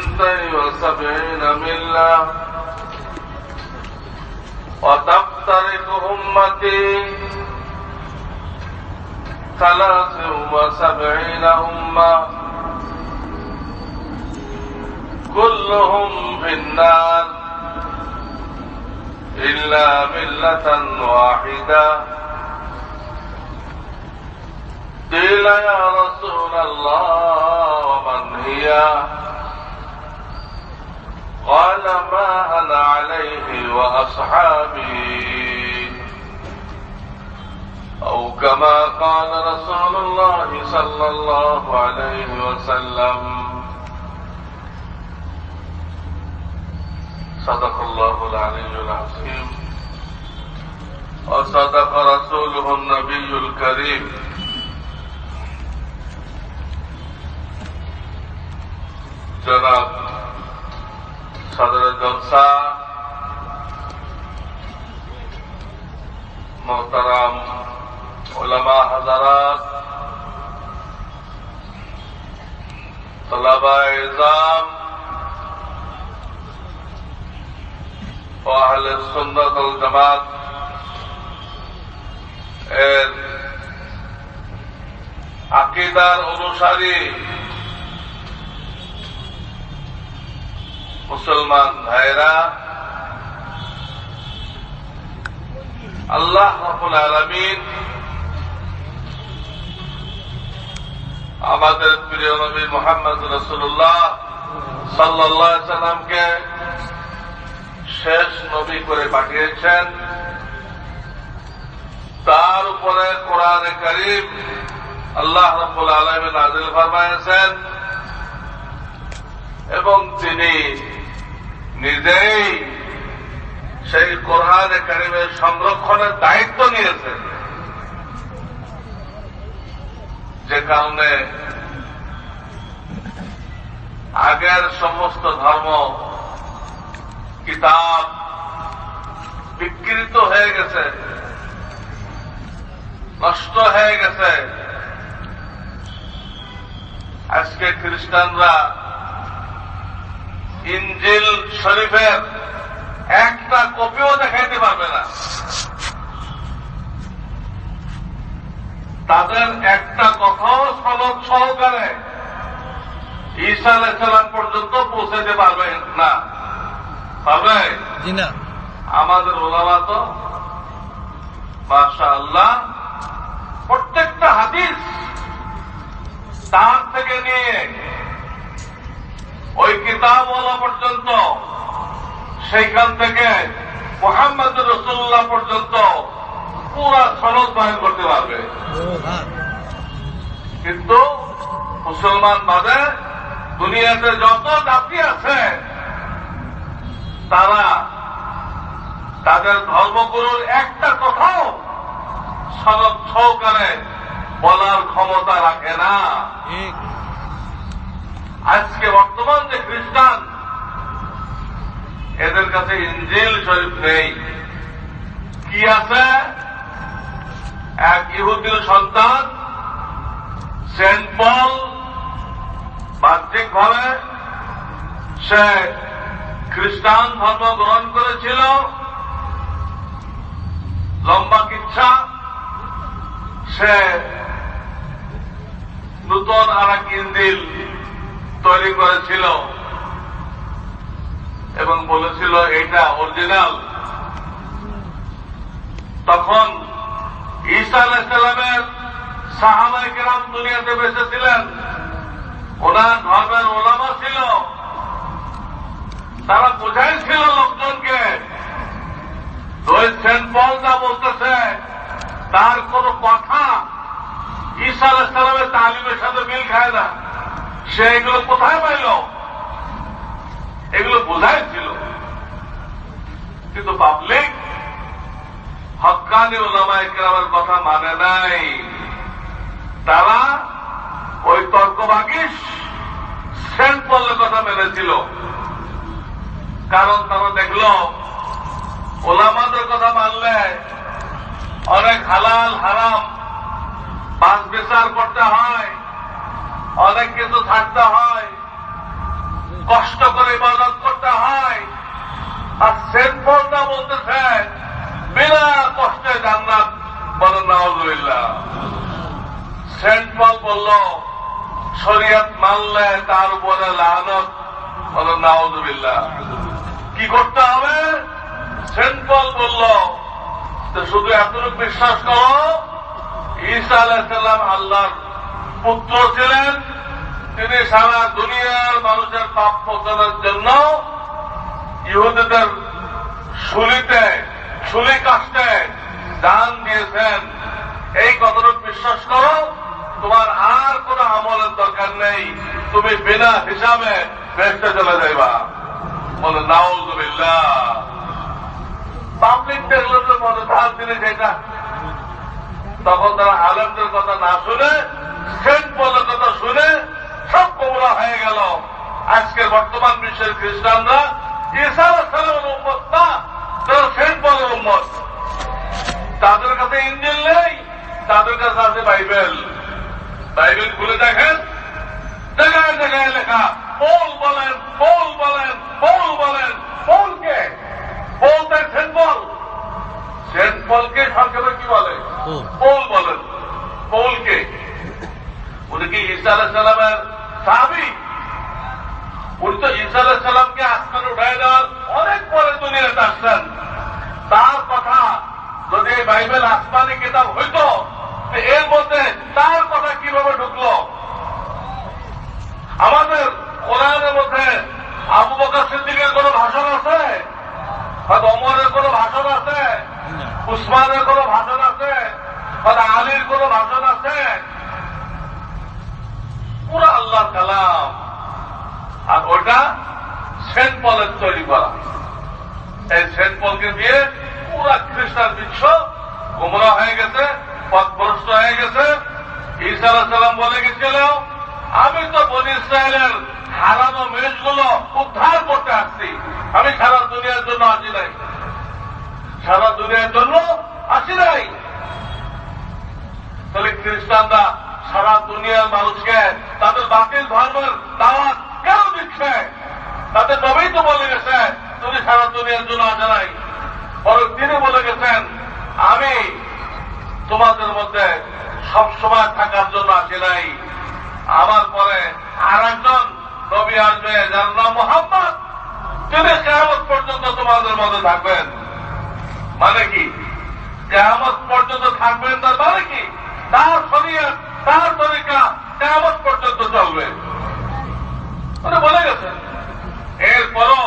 ثنتين وسبعين ملة. وتفترق أمتي ثلاث وسبعين أمة. كلهم في النار إلا ملة واحدة. قيل يا رسول الله ومن هي؟ ما أنا عليه وأصحابي. أو كما قال رسول الله صلى الله عليه وسلم. صدق الله العلي العظيم. وصدق رسوله النبي الكريم. جناب সদর জলসা মোহতারাম ওলামা হাজারাত তলাবা ইজাম ও আহলে ওয়াল জামাত এর আকিদার অনুসারী মুসলমান ভাইরা আল্লাহ রফুল আলমিন আমাদের প্রিয় নবী মোহাম্মদ রসুল্লাহ সাল্লাহ সাল্লামকে শেষ নবী করে পাঠিয়েছেন। তার উপরে কোরআন করিম আল্লাহ রব্বুল আলমী নাজিল ফরমাইছেন এবং তিনি নিজেই সেই কোরআন কারিমের সংরক্ষণের দায়িত্ব নিয়েছেন। যে কারণে আগের সমস্ত ধর্ম কিতাব বিকৃত হয়ে গেছে, নষ্ট হয়ে গেছে। আজকে খ্রিস্টানরা ইঞ্জিল শরীফের একটা কপিও দেখাইতে পারবে না। তাদের একটা কথাও সনদ সহকারে ঈসা আলাইসালাম পর্যন্ত পৌঁছাতে পারবে না। পারবে? আমাদের ওলামা তো মাশা আল্লাহ প্রত্যেকটা হাদিস তার থেকে নিয়ে ওই কিতাবওয়ালা পর্যন্ত, সেইখান থেকে মোহাম্মদ রসুল্লাহ পর্যন্ত পুরা সনদ বয়ন করতে পারবে। কিন্তু মুসলমান বাদে দুনিয়াতে যত জাতি আছে, তারা তাদের ধর্মগুরুর একটা কথাও সনদ সহকারে বলার ক্ষমতা রাখে না। আজকে বর্তমান যে খ্রিস্টান, এদের কাছে ইঞ্জিল শরীফ নেই। কি আছে? এক ইহুদির সন্তান, সেন্ট পল, বাহ্যিকভাবে সে খ্রিস্টান ধর্ম গ্রহণ করেছিল। লম্বা কিচ্ছা, সে নূতন আর এক ইঞ্জিল। তৈরি করেছিল। এবং বলেছিল, এটা অরিজিনাল তখন ঈসা আলাইসালামের সাহাবাই কেরাম দুনিয়াতে বেঁচে ছিলেন ওনার ধর্মের ওলামা ছিল। তারা বুঝাইছিল লোকজনকে সেন্ট পল যা বলতেছে, তার কোন কথা ঈসা আলাইসালামের তালিমের সাথে মিল খায় না। সে এগুলো কোথায় পাইল? এগুলো বোঝাইছিল কিন্তু পাবলিক, হকানি ওলামা একরামের কথা মানে নাই। তারা ওই তর্কবাগিস সেন্ট পলের কথা মেনেছিল। কারণ তারা দেখল, ওলামাদের কথা মানলে অনেক হালাল, হারাম, বাস বিচার করতে হয়। অনেক কিছু থাকতে হয়। কষ্ট করে ইবাদত করতে হয়। আর সেন্ট পলটা বলতেছে, বিনা কষ্টে জান্নাত বলেন নাউজুবিল্লাহ। সেন্ট বলল, শরিয়ত মানলে তার উপরে লানত বলেন নাউজুবিল্লাহ। কি করতে হবে? সেন্ট পল বলল শুধু এতটুকু বিশ্বাস করো, ঈসা আলাইসাল্লাম আল্লাহর পুত্র ছিলেন তিনি সারা দুনিয়ার মানুষের পাপ মোচনের জন্য ইহুদিদের শুলিতে, শুলি কাষ্টে দান দিয়েছেন। এই কথাটা বিশ্বাস করো, তোমার আর কোনো আমলের দরকার নেই। তুমি বিনা হিসাবে বেসতে চলে যাইবা। বলে, নাউজুবিল্লাহ। পাবলিক দেখলে তো মনে ধার জিনিস এটা। তখন তারা আলেমদের কথা না শুনে সেন্ট পলের কথা শুনে সব কোমরা হয়ে গেল। আজকের বর্তমান বিশ্বের খ্রিস্টানরা ঈসা সালামের উম্মত না তারা সেন্ট পলের উম্মত। তাদের কাছে ইঞ্জিল নেই তাদের কাছে আছে বাইবেল। বাইবেল খুলে দেখেন। জায়গায় জায়গায় লেখা পৌল বলেন পৌল বলেন পৌল বলেন পৌলকে। পৌল তাই সেন্ট পল। সেন্ট পলকে সংক্ষেপে কি বলে? পৌল বলেন। পৌলকে। উনি কি ঈসা আলাহ সালামের সাহাবি উনি তো ঈসা আলাহ সালামকে আসমান উঠাই দেওয়ার অনেক পরে দুনিয়াতে আসছেন তার কথা যদি বাইবেল আসমানি কিতাব হইত এর মধ্যে তার কথা কীভাবে ঢুকলো আমাদের কোরআনের মধ্যে আবু বকর সিদ্দিকের কোন ভাষণ আছে হয়তো অমরের কোন ভাষণ আছে উসমানের কোন ভাষণ আছে হয়তো আলীর কোন ভাষণ আছে পুরো আল্লাহ কালাম। আর ওটা সেন্ট পলের তৈরি করা। এই সেন্ট পলকে দিয়ে পুরা খ্রিস্টান বিশ্ব গুমরা হয়ে গেছে, পথভ্রষ্ট হয়ে গেছে। ঈসা সালাম বলে গেছিল, আমি তো বনি ইসরায়েলের হারানো মেষগুলো উদ্ধার করতে আসছি। আমি সারা দুনিয়ার জন্য আসি নাই। সারা দুনিয়ার জন্য আসি নাই। তাহলে খ্রিস্টানরা সারা দুনিয়ার মানুষকে তাদের বাতিল ধর্মের দাওয়াত কেন দিচ্ছে? তাদের নবী তো বলে গেছে তুমি সারা দুনিয়ার জন্য আসে নাই বরং তিনি বলে গেছেন, আমি তোমাদের মধ্যে সব সময় থাকার জন্য আসি নাই। আমার পরে আর একজন নবী আসবে, যার নাম মোহাম্মদ। তিনি কেমন পর্যন্ত তোমাদের মধ্যে থাকবেন। মানে কি? কেমন পর্যন্ত থাকবেন তার মানে কি? তার শরীর তার তরিকা কেমন পর্যন্ত চলবে। মানে বলে গেছেন এরপরও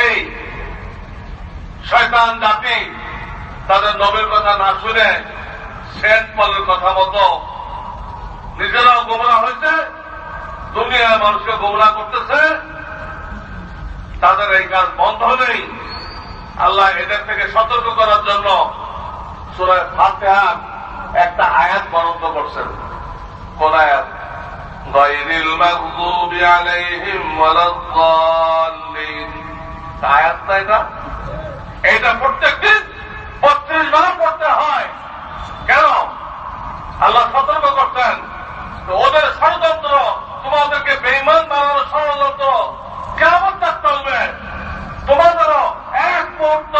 এই শয়তান জাতি তাদের নবীর কথা না শুনে সেন্ট পলের কথা মতো নিজেরাও গোমরা হয়েছে, দুনিয়ার মানুষকে গোমরা করতেছে। তাদের এই কাজ বন্ধ নেই আল্লাহ এদের থেকে সতর্ক করার জন্য সুরায় ফাতেহার একটা আয়াত বরাদ্দ করছেন। ওয়ালাদ-দাল্লিন আয়াতটা এটা পড়তে হয়। কেন? আল্লাহ সতর্ক ওদের ষড়যন্ত্র, তোমাদেরকে বেইমান বানানোর ষড়যন্ত্র কেমন তার চলবে? তোমাদেরও এক মুহূর্ত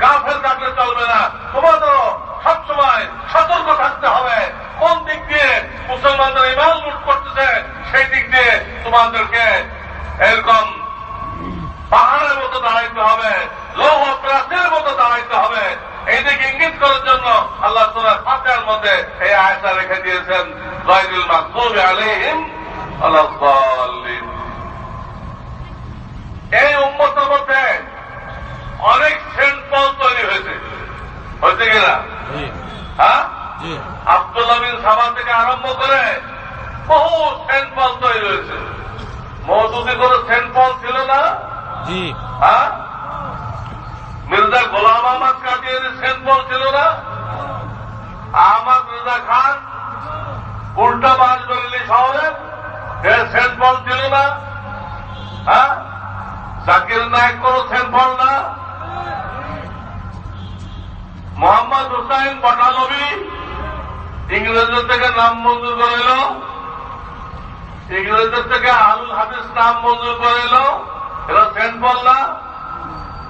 গাফেল থাকলে চলবে না। তোমাদেরও সবসময় সতর্ক থাকতে হবে। কোন দিক দিয়ে মুসলমানদের ইমান লুট করতেছে, সেই দিক দিয়ে তোমাদেরকে এরকম পাহাড়ের মতো দাঁড়াইতে হবে, লৌহ প্রাচীর মতো দাঁড়াইতে হবে। এইদিকে ইঙ্গিত করার জন্য আল্লাহ সুরা ফাঁকার মধ্যে এই আয়সা রেখে দিয়েছেন জয়দুল মাকদুবি আলহিম ওয়ালাদ-দাল্লিন নাম মঞ্জুর করে এলো এরা সেন্ট পল না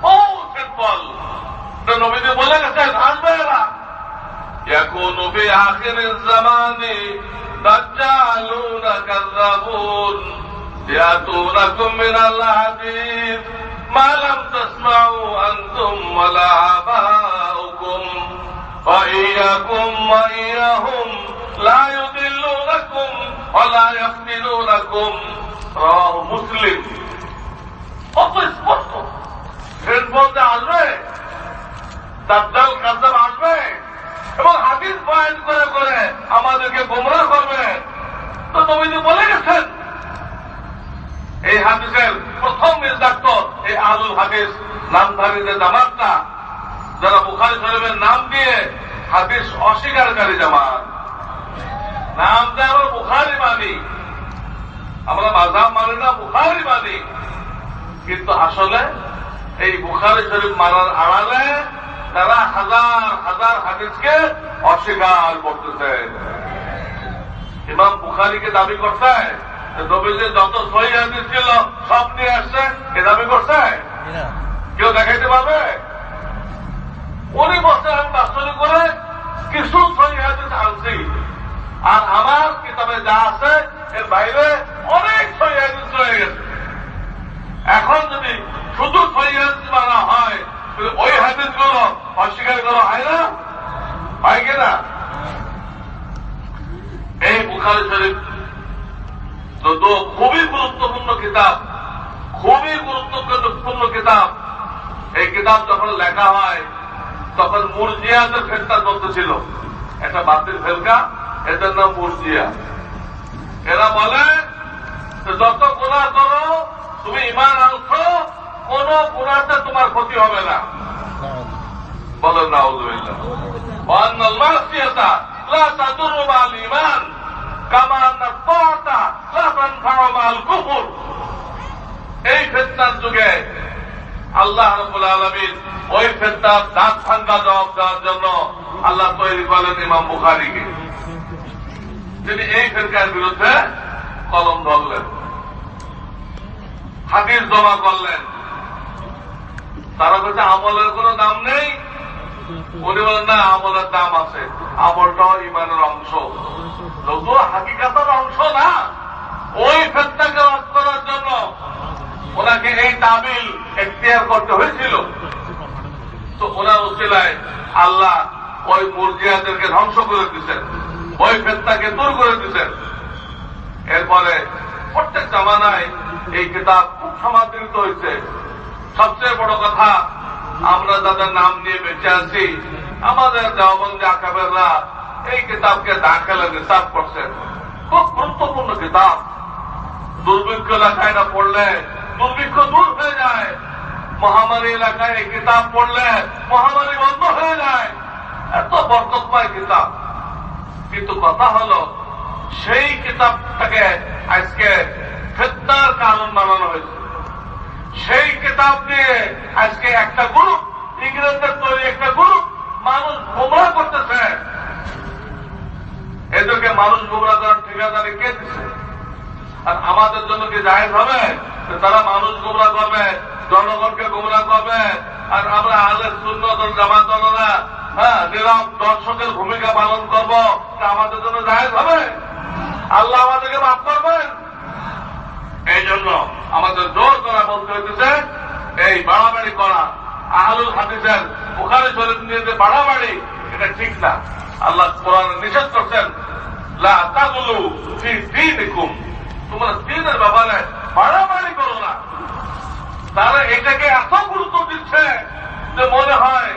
ও সেন্ট পল তো নবীজি বলে গেছেন আসবে এরা يكون في آخر الزمان دجالون كذابون يأتونكم من الحديث ما لم تسمعوا أنتم ولا آباؤكم وإياكم وإياهم لا يضلونكم ولا يفتنونكم মুসলিম। অত স্পষ্ট শেষ বলতে আসবে। দাদ্দাল কাদ্দাল আসবে। এবং হাদিস বয়ান করে করে আমাদেরকে গোমরা করবে। তো তুমি যে বলে গেছেন, এই হাদিসের প্রথম নির্দাক্ত এই আলুল হাদিস নামধারী যে জামাতটা, যারা বুখারি শরীফের নাম দিয়ে হাদিস অস্বীকারী জামাত। নাম দেওয়ার বুখারি মানি আমরা মাঝাব মানি না বুখারি মানি। কিন্তু আসলে এই বুখারি শরীফ মানার আড়ালে তারা হাজার হাজার হাদিসকে অস্বীকার করতেছে। ইমাম বুখারিকে দাবি করছে যে যত সহি হাদিস ছিল সব নিয়ে আসছে এ দাবি করছে? কেউ দেখাইতে পারবে? উনি বলছে আমি বাস্তবিক করে কিছু সহি হাদিস আনছি। আর আমার কিতাবে যা আছে এর বাইরে অনেক সহি হাদিস রয়ে গেছে এখন যদি শুধু সহি মানা হয় ওই হাদিসগুলো অস্বীকার করা হয় না? হয় কিনা এই বুখারি শরীফ খুবই গুরুত্বপূর্ণ কিতাব, খুবই গুরুত্বপূর্ণ কিতাব, এই কিতাব যখন লেখা হয়, তখন মুরজিয়াদের ফেরতা চলতেছিল একটা বাতিল ফেলকা এদের নাম মুরজিয়া। এরা বলে যত গুণা করো, তুমি ইমান আনছো, কোন গুণাতে তোমার ক্ষতি হবে না। বলেন না এই ফেতনার যুগে আল্লাহ রবুল আলমিন ওই ফেতনার দাঁত ভাঙ্গা জবাব দেওয়ার জন্য আল্লাহ তৈরি করেন ইমাম বুখারিকে। তিনি এই ফেরকার বিরুদ্ধে কলম ধরলেন, হাদিস জমা করলেন, তারা কাছে আমলের কোনো দাম নেই। উনি বলেন, না, আমলের দাম আছে। আমলটাও ইমানের অংশ। যদিও হাকিকাতের অংশ না, ওই ফেতনাকে রদ করার জন্য ওনাকে এই তাবিল এখতিয়ার করতে হয়েছিল। তো ওনার উচিলায় আল্লাহ ওই মুরজিয়াদেরকে ধ্বংস করে দিচ্ছেন ওই ফেতনাকে দূর করে দিচ্ছেন এরপরে প্রত্যেক জামানায় এই কিতাব খুব সমাদৃত হয়েছে। সবচেয়ে বড় কথা, আমরা যাদের নাম নিয়ে বেঁচে আছি, আমাদের দেওবন্দি আকাবেররা এই কিতাবকে দাখেলে নিসাব করছেন। খুব গুরুত্বপূর্ণ কিতাব। দুর্ভিক্ষ এলাকায় না পড়লে দুর্ভিক্ষ দূর হয়ে যায়। মহামারী এলাকায় এই কিতাব পড়লে মহামারী বন্ধ হয়ে যায়। এত বরকতময় কিতাব। কিন্তু কথা হলো, সেই কিতাবটাকে আজকে ফেতনার কারণ বানানো হয়েছে। সেই কিতাব দিয়ে আজকে একটা গ্রুপ ইংরেজদের তৈরি একটা গ্রুপ মানুষ গোমরা করতেছে। এদেরকে মানুষ গোমরা করার ঠিকাদারি কে দিচ্ছে আর আমাদের জন্য কি জাহেজ হবে? তারা মানুষ গোমরা করবে, জনগণকে গোমরা করবে, আর আমরা আলের শূন্য জামাত দলরা হ্যাঁ নিরব দর্শকের ভূমিকা পালন করব। তা আমাদের জন্য জাহেজ হবে। আল্লাহ আমাদেরকে মাফ করবেন। এই জন্য আমাদের জোর করা বলতে হইতেছে, এই বাড়াবাড়ি করা আহলুল হাদিসের বুখারি শরীফ নিয়ে যে বাড়াবাড়ি, এটা ঠিক না। আল্লাহ কোরআন নিষেধ করছেন তাগুলু তোমরা দিনের ব্যাপারে বাড়াবাড়ি করো না। তারা এটাকে এত গুরুত্ব দিচ্ছে যে মনে হয়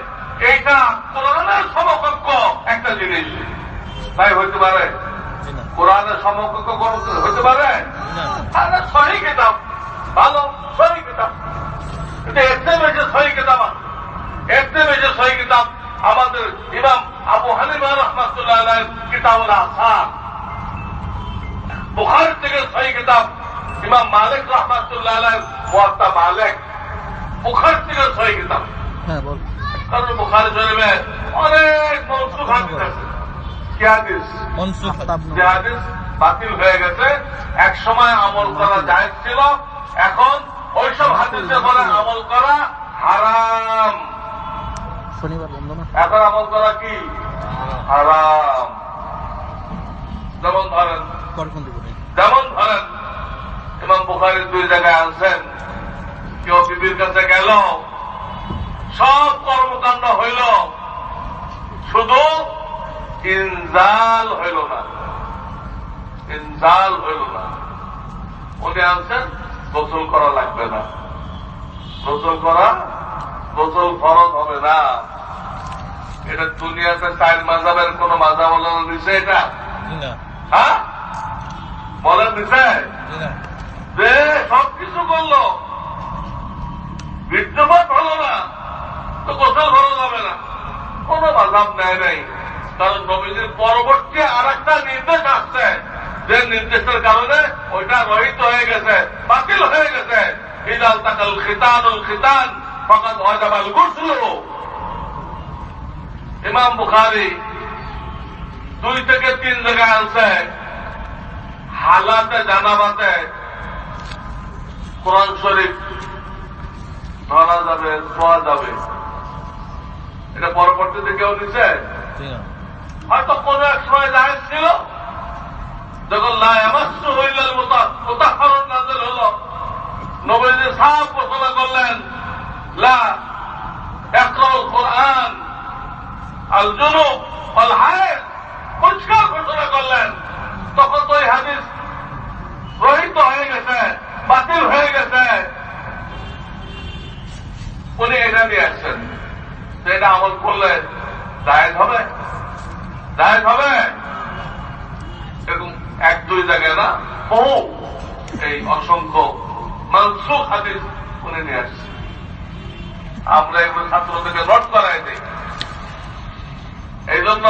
এইটা কোরআনের সমকক্ষ একটা জিনিস। তাই হইতে পারে? কোরআনের সমকক্ষ হইতে পারে? আরে সহি কিতাব ভালো সহি কিতাব। কিন্তু এতে বেশি সহি কিতাব এতে বেশি সহি কিতাব আমাদের ইমাম আবু হানিমা রহমাতুল্লাহ আলাইহির কিতাবুল আসার বুখারী থেকে সহি কিতাব ইমাম মালিক রহমাতুল্লাহ মালিক। বুখারী থেকে সহি কিতাব। হ্যাঁ বল। কারণ বুখারী শরীফে অনেক মৌসুক হাদিস আছে। কি হাদিস? মনসুখ যে হাদিস বাতিল হয়ে গেছে। এক সময় আমল করা জায়েজ ছিল। এখন ওইসব হাদিসে বলে আমল করা হারাম। শনিবার বন্ধ না? এখন আমল করা কি? হারাম। যেমন ধরেন যেমন ধরেন ইমাম বুখারির দুই জায়গায় আনছেন কেউ বিবির কাছে গেল সব কর্মকাণ্ড হইল শুধু ইনজাল হইল না। ইনজাল হইল না। উনি আনছেন গোসল করা লাগবে না। গোসল করা গোসল ফরজ হবে না। এটা দুনিয়াতে চার মাজাবের কোন মাজা বলানো দিছে এটা? হ্যাঁ? বলেন দিছে? যে সব কিছু করল বৃদ্ধপাত হলো না তো গোসল ভালো যাবে না বাধাব নেয় নাই। কারণ নবীজির পরবর্তী আর একটা নির্দেশ আসছে। যে নির্দেশের কারণে ওইটা রহিত হয়ে গেছে, বাতিল হয়ে গেছে। ইদাল তাকাল খিতানুল খিতান ফকাত ওয়াজাবাল গুসলু। ইমাম বুখারী দুই থেকে তিন জায়গায় আনছে, হালাতে জানাবাতে কোরআন শরীফ ধরা যাবে ছোঁয়া যাবে। এটা পরবর্তীতে কেউ দিচ্ছে হয়তো কোন এক সময় জাহেজ ছিল যখন লায়ামাস্তু হইলাল মোতাহরণ নাজেল হল। নবীজি সাহাব ঘোষণা করলেন লা একরল কোরআন আল জুনুব আল হায় পরিষ্কার ঘোষণা করলেন তখন তো এই হাদিস রহিত হয়ে গেছে বাতিল হয়ে গেছে উনি এটা নিয়ে আসছেন তো এটা আমল করলে জায়েজ হবে? জায়েজ হবে? এরকম এক, দুই জায়গায় না, বহু এই অসংখ্য মানসুখ হাদিস উনি নিয়ে আসছেন আমরা এগুলো ছাত্রদেরকে নোট করাই দিই। এই জন্য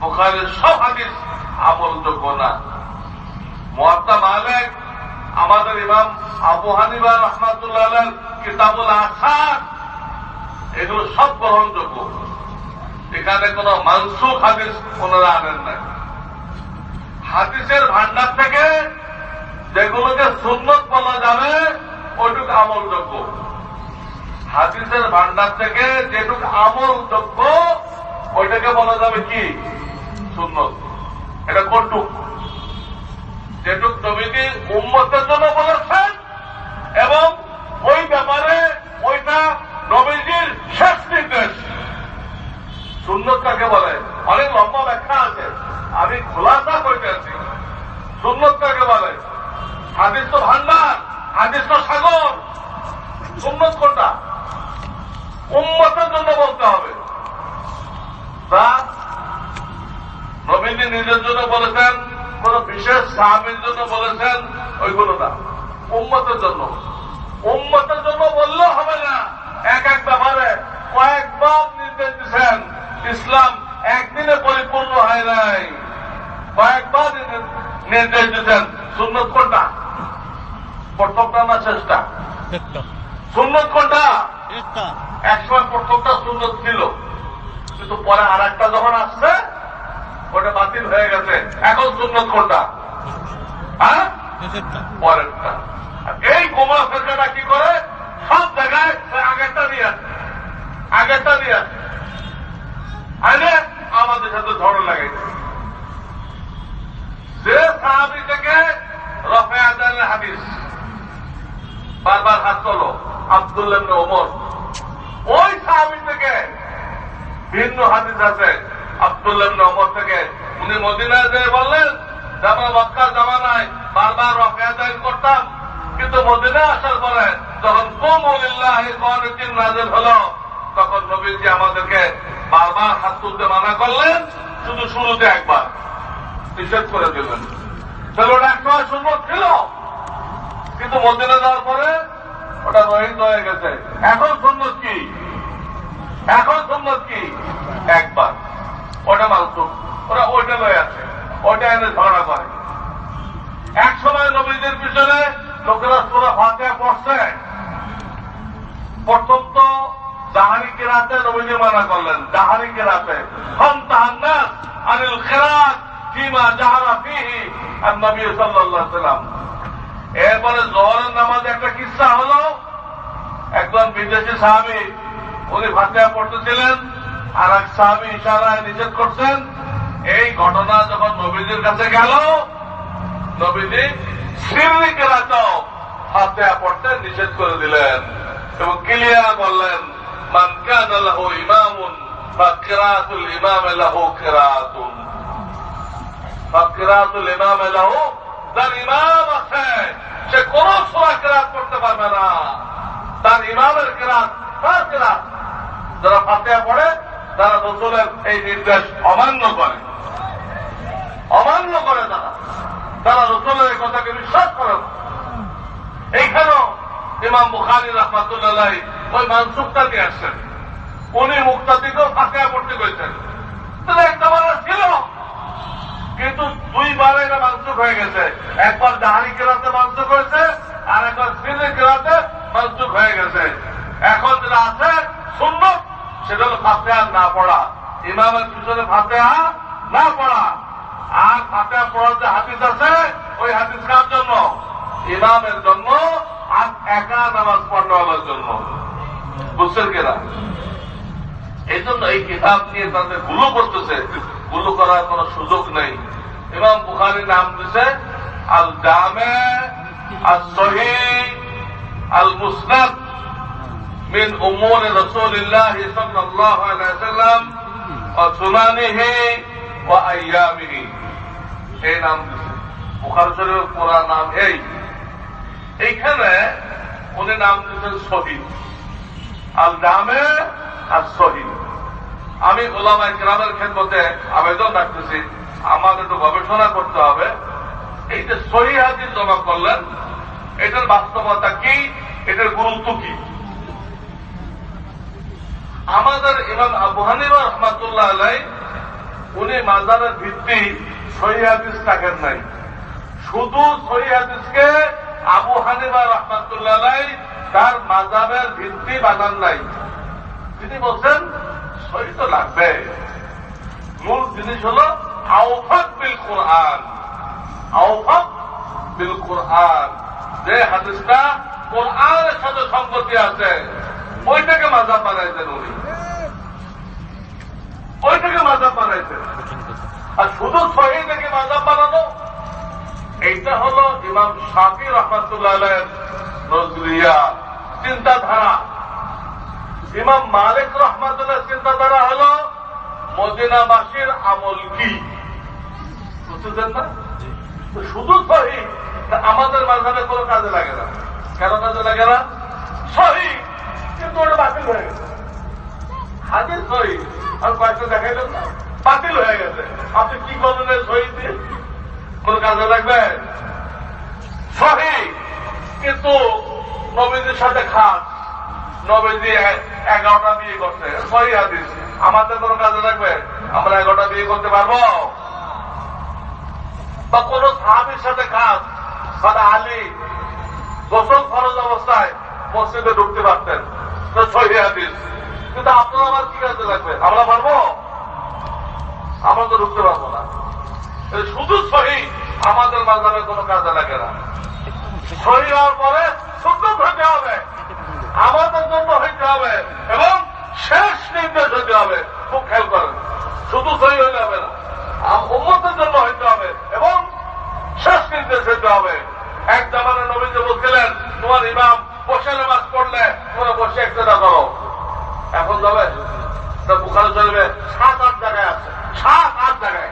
বুখারের সব হাদিস আমলযোগ্য না। মহাত্মা মালিক, আমাদের ইমাম আবু হানিবা রহমাতুল্লাহ কিতাবুল আসাদ এগুলো সব গ্রহণযোগ্য। এখানে কোন মানসুখ হাদিস ওনারা আনেন নাই। হাদিসের ভান্ডার থেকে যেগুলোকে সুন্নত বলা যাবে, ওইটুকু আমলযোগ্য। হাদিসের ভান্ডার থেকে যেটুক আমলযোগ্য, ওইটাকে বলা যাবে কি? সুন্নত। এটা কোনটুক যেটুক নবীজি উম্মতের জন্য বলেছেন, এবং ওই ব্যাপারে ওইটা নবীজির কাকে বলে, অনেক লম্বা ব্যাখ্যা আছে। আমি খোলাসা করতেছি সুন্নত কাকে বলে হাদিস তো ভান্ডার হাদিস তো সাগর। সুন্নত কোনটা? উম্মতের জন্য বলতে হবে। তা নবীজি নিজের জন্য বলেছেন, কোন বিশেষ সাহাবির জন্য বলেছেন, ওইগুলো না। উম্মতের জন্য। উম্মতের জন্য বললেও হবে না। এক এক ব্যাপারে কয়েকবার নির্দেশ দিচ্ছেন ইসলাম একদিনে পরিপূর্ণ হয় নাই। কয়েকবার নির্দেশ- দিচ্ছেন সুন্নত কোনটা? প্রথমটা না শেষটা একটা সুন্নত কোনটা? একটা একসময় প্রথমটা সুন্নত ছিল। কিন্তু পরে আর একটা যখন আসছে ওটা বাতিল হয়ে গেছে। এখন সুন্নত কোনটা? হ্যাঁ? পরেরটা। এই গোমা ফেরকাটা কি করে? সব জায়গায় আগেরটা নিয়ে আসে। আগেরটা নিয়ে আসে আরে আমাদের সাথে ঝড় লাগাইছে। যে সাহাবি থেকে রফে আদানের হাদিস বারবার হাত তোলো আব্দুল্লাহ ওমর। ওই সাহাবি থেকে ভিন্ন হাদিস আছে আব্দুল্লাহ ওমর থেকে। উনি মদিনায় যে বললেন যে আমরা মক্কার জামানায় বারবার রফে আদায় করতাম, কিন্তু মদিনায় আসার পরে যখন কুমুলিল্লাহ নাযিল হলো তখন নবীজি আমাদেরকে বারবার হাত তুলতে মানা করলেন, শুধু শুরুতে একবার। নিষেধ করে দিলেন। তাহলে ওটা একটা ছিল। কিন্তু মদিনা যাওয়ার পরে ওটা রহিত হয়ে গেছে। এখন কি? এখন কি? একবার। ওটা ওরা ওইটা লয়ে আছে ওইটা এনে করে। এক সময় নবীদের পিছনে লোকেরা সুরা ফাঁকে পড়ছে। প্রথম তো জাহারি কেরাতে নবীজি মানা করলেন। জাহারি কেরাতে হম তাহান্নাস আনিল খেরাত ফিমা জাহারা ফিহি নবী সাল্লাল্লাহু আলাইহি সাল্লাম এরপরে জোহরের নামাজে একটা কিস্সা হলো। একজন বিদেশি সাহাবি, উনি ফাতিহা পড়তেছিলেন। আর এক সাহাবি ইশারায় নিষেধ করছেন। এই ঘটনা যখন নবীজির কাছে গেল, নবীজি সিরনি কেরাটাও ফাতিহা পড়তে নিষেধ করে দিলেন এবং ক্লিয়ার বললেন কানা লাহু ইমামুন, ফাকিরাতুল ইমাম লাহু কিরাতুন। ফাকিরাতুল ইমাম লাহু যার ইমাম আছে। সে কোন সূরা কিরাত করতে পারবে না। তার ইমামের কিরাত তার কিরাত যারা ফাতিহা পড়ে, তারা রসুলের এই নির্দেশ অমান্য করে। অমান্য করে তারা। তারা রসুলের এই কথাকে বিশ্বাস করে না। এইখানেও ইমাম বুখারি রহমাতুল্লাহ ওই মানসুকটা দিয়ে আসছেন। উনি মুক্তাদিকেও ফাঁকা পড়তে করেছেন। তাহলে একটা ছিল কিন্তু দুইবার এটা মানসুক হয়ে গেছে। একবার দাহারি কেরাতে মানসুক হয়েছে, আর একবার সিনে কেরাতে মানসুক হয়ে গেছে। এখন যেটা আছে, সুন্নত, সেটা হলো ফাতেহা না পড়া। ইমামের পিছনে ফাতেহা না পড়া। আর ফাতেহা পড়ার যে হাদিস আছে, ওই হাদিস কার জন্য? ইমামের জন্য, আর একা নামাজ পড়ানোর জন্য। বুঝছেন কিনা এই জন্য এই কিতাব নিয়ে তাদের গুলো করতেছে গুলো করার কোন সুযোগ নেই ইমাম বুখারি নাম দিছে আল জামে আল সহি আল মুসনাদ من امور رسول الله صلى الله عليه وسلم وسننه وايامه এই নাম দিছে বুখারি শরীফের পুরা নাম এই এইখানে উনি নাম দিচ্ছেন শহীদ আল জামে আর শহীদ আমি ওলামা গ্রামের খেদমতে আবেদন রাখতেছি, আমাদের একটু গবেষণা করতে হবে। এই যে সহি হাদিস জমা করলেন, এটার বাস্তবতা কি? এটার গুরুত্ব কি? আমাদের ইমাম আবু হানিমা রহমাতুল্লাহ আলাই উনি মাজারের ভিত্তি সহি হাদিস রাখেন নাই। শুধু সহি হাদিসকে আবু হানিমা রহমাতুল্লাহ আলাই তার মাজাবের ভিত্তি বানান নাই। তিনি বলছেন সহি তো লাগবে। মূল জিনিস হল আউফাক বিল কোরআন। আউফাক বিল কোরআন। যে হাদিসটা কোরআনের সাথে সম্পত্তি আছে, ওইটাকে মাজাব বানাইছেন উনি। ওইটাকে মাজাব বানাইছেন। আর শুধু সহি থেকে মাজাব বানানো এইটা হলো ইমাম শাফি রহমাতুল্লাহ নজরিয়া চিন্তাধারা। ইমাম মালিক রহমাতুল্লাহ চিন্তাধারা হলো মদিনাবাসীর আমল কি? বুঝতেছেন না? শুধু সহি আমাদের মাঝাবে কোনো কাজে লাগে না। কেন কাজে লাগে না? সহি কিন্তু ওটা বাতিল হয়ে গেছে। হাজির সহি। আর কয়েকটা দেখাইলেন না? বাতিল হয়ে গেছে। আপনি কি করলেন সহি দিয়ে কাজে লাগবে? সহি, কিন্তু নবীদের সাথে খাস। নবীজি এগারোটা বিয়ে করছে। সহি হাদিস। আমাদের কোনো কাজে লাগবে? আমরা এগারোটা বিয়ে করতে পারব? বা কোন সাহাবির সাথে খাস? মানে আলী গোসল ফরজ অবস্থায় মসজিদে ঢুকতে পারতেন। সহি হাদিস। কিন্তু আপনার আমার কি কাজে লাগবে? আমরা পারব? আমরা তো ঢুকতে পারব না। শুধু সহি আমাদের মাঝাবে কোনো কাজে লাগে না। সহি হওয়ার পরে সুন্দর হইতে হবে, আমাদের জন্য হইতে হবে, এবং শেষ নির্দেশ হইতে হবে, খুব খেয়াল করেন, শুধু সহি হইলে হবে না জন্য হইতে হবে, এবং শেষ নির্দেশ হইতে হবে। এক জামানে নবীজি বলছিলেন, তোমার ইমাম বসে নামাজ পড়লে তোমরা বসে একটা করো এখন যাবে? বুখারে চলবে সাত আট জায়গায় আছে, সাত আট জায়গায়।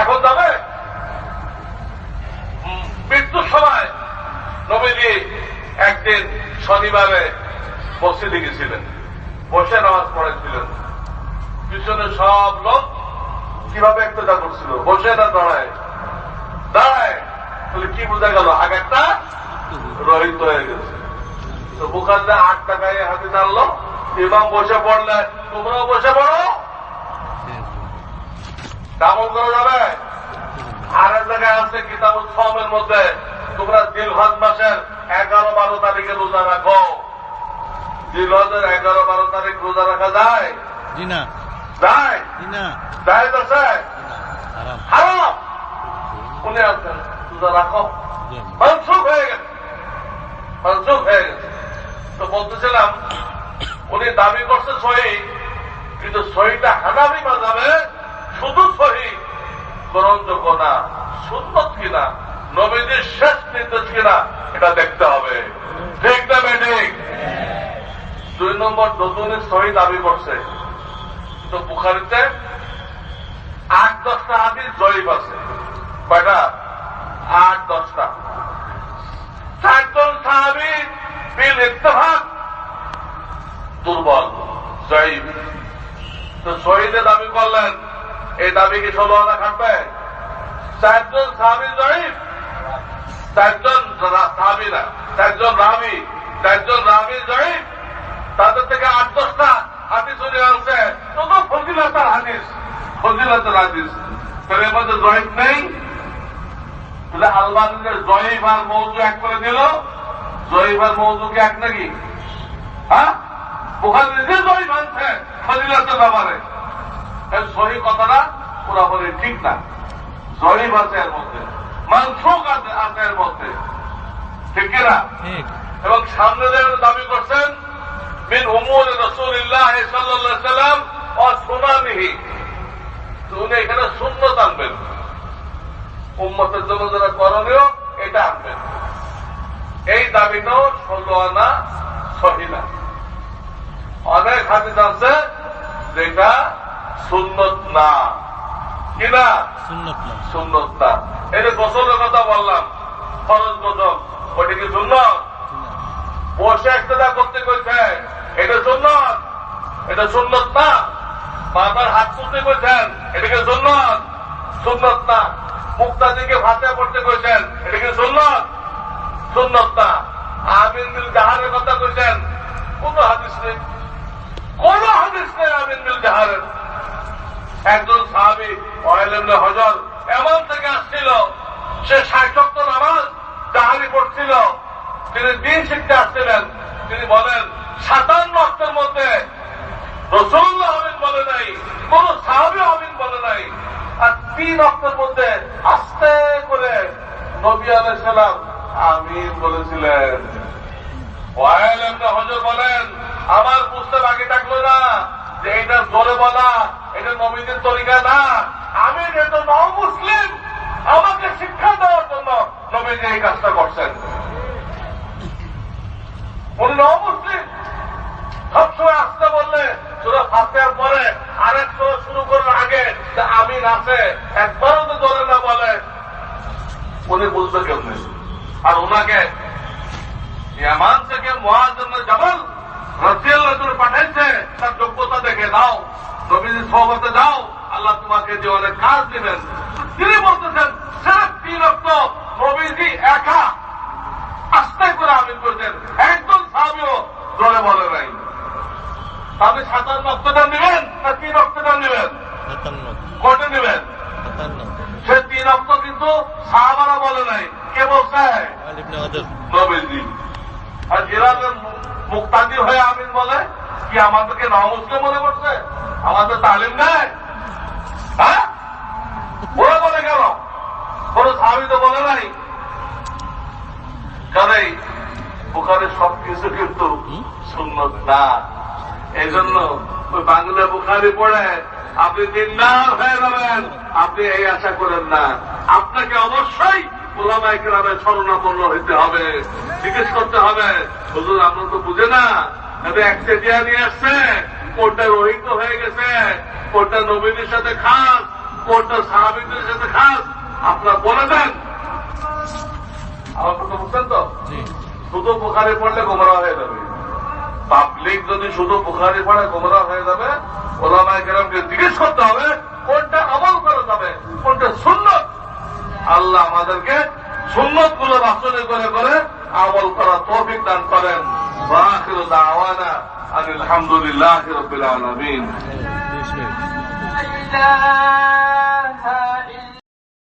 এখন যাবে? নবীজি একদিন শনিবারে মসজিদে গেছিলেন। বসে নামাজ পড়েছিলেন। পিছনে সব লোক কীভাবে একটা করছিল। বসে না দাঁড়ায়। দাঁড়ায়, তাহলে কি বোঝা গেল? আগেরটা রহিত হয়ে গেছে। তো বুখারতে আট টাকায় হাতে দাঁড়লো ইমাম বসে পড়লে তোমরাও বসে পড়ো। কেমন করা যাবে? আর এক জায়গায় আছে কিতাব উৎসবের মধ্যে। তোমরা জিলহজ মাসের এগারো বারো তারিখে রোজা রাখো। জিলহজের এগারো বারো তারিখ রোজা রাখা যায়? না। যায়? যায় তো হারাম। হারাম? আছেন। সুদা রাখো। মানসুখ হয়ে গেছে। মানসুখ হয়ে গেছে। তো বলতেছিলাম উনি দাবি করছে সহি কিন্তু সহিটা হানাবি মাজাবে শুধু সহি গ্রহণযোগ্য না সুন্নত কিনা? নবীদের শেষ নির্দেশ কিনা এটা দেখতে হবে। ঠিক না বেঠিক? দুই নম্বর, নতুন সহি দাবি করছে। তো বুখারিতে আট দশটা হাদিস জয়ীব আছে। কয়টা? আট দশটা। চারজন সাহাবি বিল ইত্তেফাক দুর্বল জয়ীব তো শহীদে দাবি করলেন, এই দাবি কি ষোলো আনা খাটবে? চারজন সাহাবি জয়ীব চারজন রা- সাহাবি না, চারজন রাবি চারজন রাবি জয়ীব তাদের থেকে আট দশটা হাদিস উনি আনছে। তো তো ফজিলাতার হাদিস ফজিলাতার হাদিস। তাহলে এর মধ্যে জয়ীব নেই। তাহলে আলবানিদের জয়ীব আর মৌজু এক করে দিল। জয়ীব আর মৌজুকে এক নাকি? হ্যাঁ? ওখানে নিজে জয়ীব আনছে ফজিলাতের ব্যাপারে সহি কথাটা পুরোপুরি ঠিক না। জয়ীব আছে এর মধ্যে। মানসুক আছে এর মধ্যে। ঠিক কিনা? এবং সামনে দাবি করছেন মিন উমুর রসুল্লাহ সাল্লাম ও সুনামিহি উনি এখানে শূন্য আনবেন। উম্মতের জন্য যারা করণীয় এটা আনবেন। এই দাবিটাও ষোলো আনা সহিনা অনেক হাদিস আছে যেটা সুন্নত না। কিনা? সুন্নত না। যে গোসলের কথা বললাম ফরজ গোসল ওইটা কি সুন্নত? বসে একটা করতে কইছে এটা সুন্নত? এটা সুন্নত না? বাবার হাত তুলতে কইছেন এটাকে সুন্নত? সুন্নত না। মুক্তাদিকে ভাষা পড়তে কইছেন এটাকে সুন্নত? সুন্নত না। আমিন মিল জাহারের কথা কইছেন কোন হাদিস নেই। কোন হাদিস নেই আমিন মিল জাহারের। একজন সাহাবি অয়েলেমনে হজর এমন থেকে আসছিল, সে ষাট নামাজ জাহারি পড়ছিল। তিনি দিন শিখতে আসছিলেন। তিনি বলেন, সাতান্ন অক্ষের মধ্যে বলে নাই, কোন সাহাবি বলে নাই। আর তিন অক্ষের মধ্যে আস্তে করে নবী আলাইসালাম আমিন বলেছিলেন। ওয়াইল হজর বলেন, আমার বুঝতে বাকি থাকল না। যে এটা জোরে বলা, এটা নবীদের তরিকা না। আমি যেহেতু ন মুসলিম আমাকে শিক্ষা দেওয়ার জন্য নবীজি এই কাজটা করছেন। উনি ন মুসলিম সবসময় আসতে বললে, সুরা ফাতেহার পরে আরেক সুরা শুরু করার আগে যে আমিন আছে, একবারও তো জোরে না বলে। উনি বুঝতে কেউ আর ওনাকে ইয়ামান থেকে মহাজন জামাল রাজিয়াল্লাহ পাঠাইছে তার যোগ্যতা দেখে দাও নবীজি সহবতে দাও আল্লাহ তোমাকে যে অনেক কাজ দিবেন। তিনি বলতেছেন সাত তিন নবীজি একা আস্তে করে আমিন করছেন। একদম সাহাবিও জোরে বলে নাই। আপনি সাতান্ন রক্তটা নেবেন না তিন রক্তটা নেবেন? কোটে নেবেন? সে তিন রক্ত কিন্তু সাহাবারা বলে নাই। কে বলছে? নবীজি। আর ইরানের মুক্তাদি হয়ে আমিন বলে, কি আমাদেরকে নমুসলিম মনে করছে? আমাদের তালিম নেই? হ্যাঁ? ওরা বলে কেন? কোন সাহাবি তো বলে নাই? কারণ বুখারে সব কিছু কিন্তু সুন্নত না। এই জন্য ওই বাংলা বুখারি পড়ে, আপনি দিনদার হয়ে যাবেন। আপনি এই আশা করেন না। আপনাকে অবশ্যই ওলামাই গ্রামে শরণাপন্ন হইতে হবে জিজ্ঞেস করতে হবে হুজুর আমরা তো বুঝে না তবে এক চেটিয়া নিয়ে আসছে কোনটা রোহিত হয়ে গেছে কোনটা নবীনের সাথে খাস কোনটা সাহাবিদের সাথে খাস আপনার বলে দেন। আমার কথা বুঝছেন তো? শুধু বুখারি পড়লে গোমরা হয়ে যাবে। পাবলিক যদি শুধু বুখারি পড়ে গোমরা হয়ে যাবে ওলামায় কেরামকে জিজ্ঞেস করতে হবে কোনটা আমল করা যাবে কোনটা সুন্নত? আল্লাহ আমাদেরকে সুন্নতগুলো বাসনে করে করে আমল করা তৌফিক দান করেন। আলহামদুলিল্লাহ মিনিট لا